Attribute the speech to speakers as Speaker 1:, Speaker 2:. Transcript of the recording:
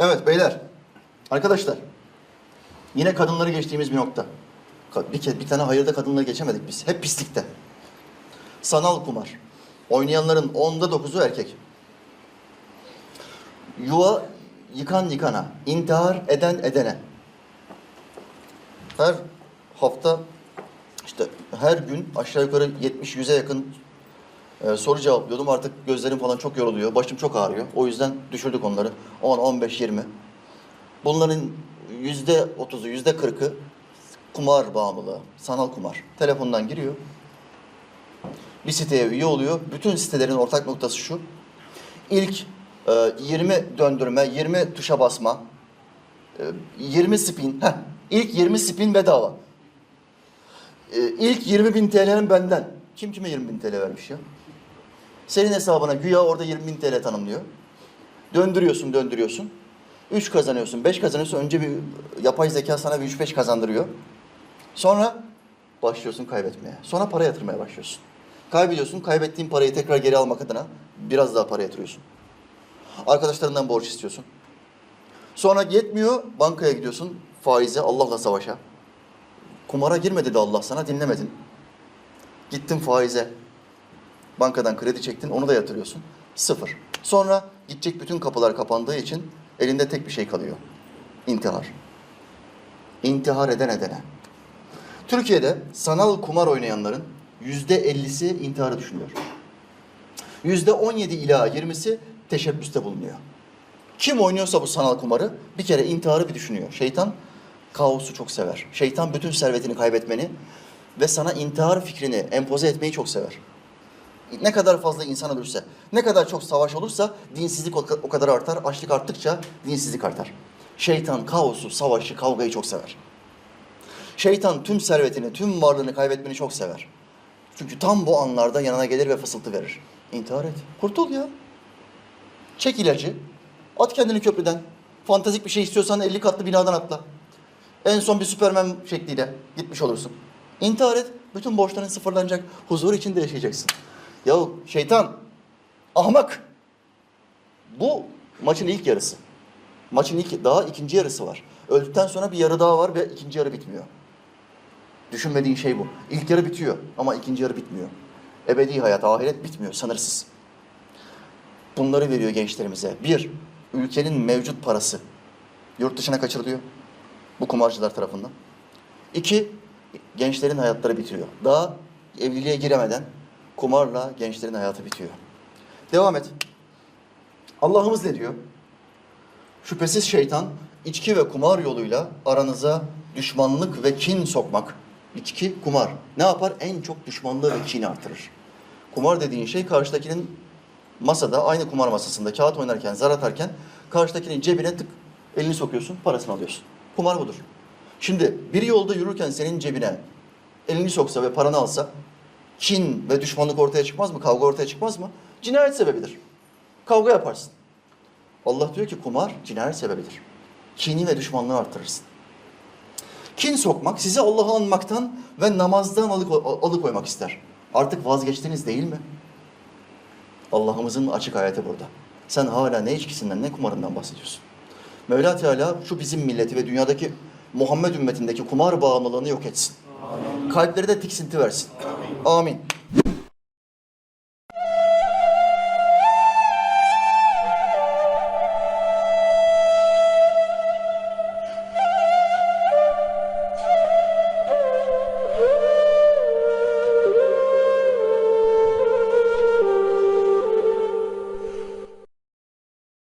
Speaker 1: Evet beyler. Arkadaşlar. Yine kadınları geçtiğimiz bir nokta. Bir, ke- bir tane hayırda kadınları geçemedik biz. Hep pislikte. Sanal kumar. Oynayanların onda dokuzu erkek. Yuva yıkan yıkana, intihar eden edene. Her hafta işte her gün aşağı yukarı 70-100'e yakın e, soru cevaplıyordum. Artık gözlerim falan çok yoruluyor. Başım çok ağrıyor. O yüzden düşürdük onları. 10, 15, 20. Bunların yüzde otuzu, yüzde kırkı kumar bağımlılığı, sanal kumar. Telefondan giriyor. Bir siteye üye oluyor. Bütün sitelerin ortak noktası şu. İlk e, 20 döndürme, 20 tuşa basma, e, 20 spin. Heh, ilk 20 spin bedava. E, ilk 20 bin TL'nin benden. Kim kime 20 bin TL vermiş ya? Senin hesabına güya orada 20 bin TL tanımlıyor. Döndürüyorsun, döndürüyorsun. 3 kazanıyorsun, 5 kazanıyorsun. Önce bir yapay zeka sana bir 3-5 kazandırıyor. Sonra başlıyorsun kaybetmeye. Sonra para yatırmaya başlıyorsun. Kaybediyorsun, kaybettiğin parayı tekrar geri almak adına biraz daha para yatırıyorsun. Arkadaşlarından borç istiyorsun. Sonra yetmiyor, bankaya gidiyorsun, faize, Allah'la savaşa. Kumara girme dedi Allah sana, dinlemedin. Gittin faize, bankadan kredi çektin, onu da yatırıyorsun. Sıfır. Sonra gidecek bütün kapılar kapandığı için elinde tek bir şey kalıyor. İntihar. İntihar eden edene. Türkiye'de sanal kumar oynayanların yüzde ellisi intiharı düşünüyor. Yüzde on yedi ila yirmisi teşebbüste bulunuyor. Kim oynuyorsa bu sanal kumarı bir kere intiharı bir düşünüyor. Şeytan kaosu çok sever. Şeytan bütün servetini kaybetmeni ve sana intihar fikrini empoze etmeyi çok sever. Ne kadar fazla insan ölürse, ne kadar çok savaş olursa dinsizlik o kadar artar. Açlık arttıkça dinsizlik artar. Şeytan kaosu, savaşı, kavgayı çok sever. Şeytan tüm servetini, tüm varlığını kaybetmeni çok sever. Çünkü tam bu anlarda yanına gelir ve fısıltı verir. İntihar et. Kurtul ya. Çek ilacı. At kendini köprüden. Fantastik bir şey istiyorsan 50 katlı binadan atla. En son bir süpermen şekliyle gitmiş olursun. İntihar et. Bütün borçların sıfırlanacak. Huzur içinde yaşayacaksın. Yahu şeytan, ahmak. Bu maçın ilk yarısı. Maçın ilk, daha ikinci yarısı var. Öldükten sonra bir yarı daha var ve ikinci yarı bitmiyor. Düşünmediğin şey bu. İlk yarı bitiyor ama ikinci yarı bitmiyor. Ebedi hayat, ahiret bitmiyor, sınırsız. Bunları veriyor gençlerimize. Bir, ülkenin mevcut parası yurt dışına kaçırılıyor bu kumarcılar tarafından. İki, gençlerin hayatları bitiriyor. Daha evliliğe giremeden kumarla gençlerin hayatı bitiyor. Devam et. Allah'ımız ne diyor? Şüphesiz şeytan içki ve kumar yoluyla aranıza düşmanlık ve kin sokmak. İçki, kumar. Ne yapar? En çok düşmanlığı ve kini artırır. Kumar dediğin şey karşıdakinin masada aynı kumar masasında kağıt oynarken, zar atarken karşıdakinin cebine tık elini sokuyorsun, parasını alıyorsun. Kumar budur. Şimdi bir yolda yürürken senin cebine elini soksa ve paranı alsa kin ve düşmanlık ortaya çıkmaz mı? Kavga ortaya çıkmaz mı? Cinayet sebebidir. Kavga yaparsın. Allah diyor ki kumar cinayet sebebidir. Kini ve düşmanlığı artırırsın. Kin sokmak sizi Allah'ı anmaktan ve namazdan alıko- alıkoymak ister. Artık vazgeçtiniz değil mi? Allah'ımızın açık ayeti burada. Sen hala ne içkisinden ne kumarından bahsediyorsun. Mevla Teala şu bizim milleti ve dünyadaki Muhammed ümmetindeki kumar bağımlılığını yok etsin. Kalplere de tiksinti versin. Amin.